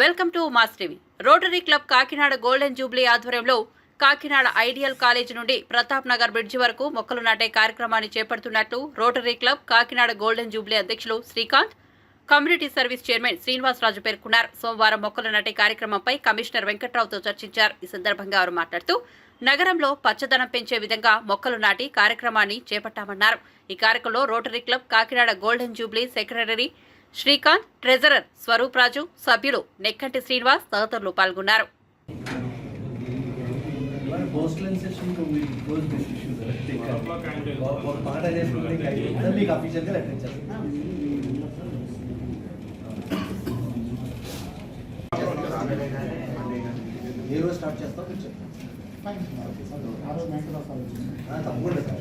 Welcome to Mass TV. Rotary Club Kakinada Golden Jubilee ఆధ్వర్యంలో Kakinada ideal college నుండి Pratap Nagar bridge వరకు మొక్కలు నాటే కార్యక్రమాన్ని చేపడుతున్నట్లు Rotary Club Kakinada Golden Jubilee అధ్యక్షులు Srikanth community service chairman Srinivasaraju పేర్కొన్నారు. సోమవారం మొక్కలు నాటే కార్యక్రమంపై కమిషనర్ వెంకట్రావుతో చర్చించారు. ఈ సందర్భంగా వారు మాట్లాడుతూ నగరంలో పచ్చదనం పెంచే విధంగా మొక్కలు నాటి కార్యక్రమాన్ని చేపట్టామన్నారు. ఈ కార్యక్రమంలో Rotary Club Kakinada Golden Jubilee secretary Srikanth treasurer Swaroop Raju సభ్యులు నెక్కంటి శ్రీనివాస్ తదితరులు పాల్గొన్నారు. ఏ రోజు స్టార్ట్ చేస్తాం తప్పకుండా సార్.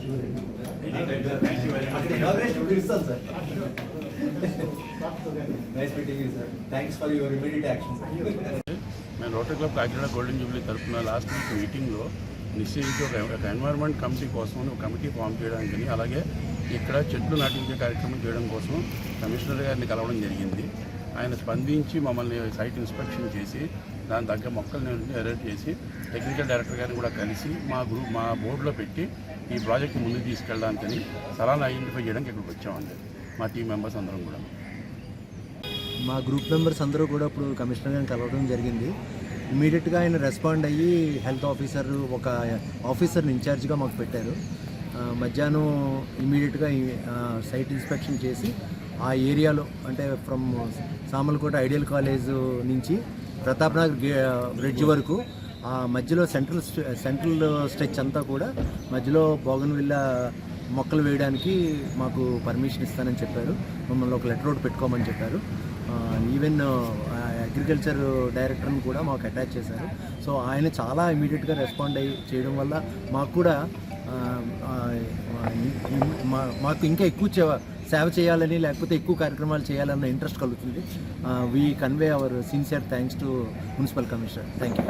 అక్కడ. ఇస్తాను sir. Nice meeting you sir thanks for your immediate action మేము Rotary Club Kakinada Golden Jubilee తరఫున లాస్ట్ వీక్ మీటింగ్లో నిశ్చయించి ఒక ఒక ఎన్వైర్న్మెంట్ కమిటీ కోసం ఒక కమిటీ ఫామ్ చేయడానికి అలాగే ఇక్కడ చెట్లు నాటించే కార్యక్రమం చేయడం కోసం కమిషనర్ గారిని కలవడం జరిగింది. ఆయన స్పందించి మమ్మల్ని సైట్ ఇన్స్పెక్షన్ చేసి దాని తగ్గ మొక్కల్ని అరేంజ్ చేసి టెక్నికల్ డైరెక్టర్ గారిని కూడా కలిసి మా గ్రూప్ మా బోర్డులో పెట్టి ఈ ప్రాజెక్ట్ ముందుకు తీసుకెళ్ళడానికి స్థలాన్ని ఐడెంటిఫై చేయడానికి ఇక్కడికి వచ్చామండి. మా టీం మెంబర్స్ అందరం కూడా. మా గ్రూప్ మెంబర్స్ అందరూ కూడా ఇప్పుడు కమిషనర్ గారిని కలవడం జరిగింది. ఇమీడియట్గా ఆయన రెస్పాండ్ అయ్యి హెల్త్ ఆఫీసర్ ఒక ఆఫీసర్ని ఇన్ఛార్జ్గా మాకు పెట్టారు. మధ్యాహ్నం ఇమీడియట్గా సైట్ ఇన్స్పెక్షన్ చేసి ఆ ఏరియాలో అంటే ఫ్రమ్ సామలకోట ఐడియల్ కాలేజ్ నుంచి ప్రతాప్ నగర్ బ్రిడ్జ్ వరకు ఆ మధ్యలో సెంట్రల్ సెంట్రల్ స్ట్రెచ్ అంతా కూడా మధ్యలో బోగన్విల్లా మొక్కలు వేయడానికి మాకు పర్మిషన్ ఇస్తానని చెప్పారు. మమ్మల్ని ఒక లెటర్ ఒకటి పెట్టుకోమని చెప్పారు. ఈవెన్ అగ్రికల్చర్ డైరెక్టర్ని కూడా మాకు అటాచ్ చేశారు. సో ఆయన చాలా ఇమీడియట్గా రెస్పాండ్ అయ్యి చేయడం వల్ల మాకు కూడా మా- మాకు ఇంకా ఎక్కువ సేవ చేయాలని లేకపోతే ఎక్కువ కార్యక్రమాలు చేయాలన్న ఇంట్రెస్ట్ కలుగుతుంది. We convey our sincere thanks to municipal commissioner thank you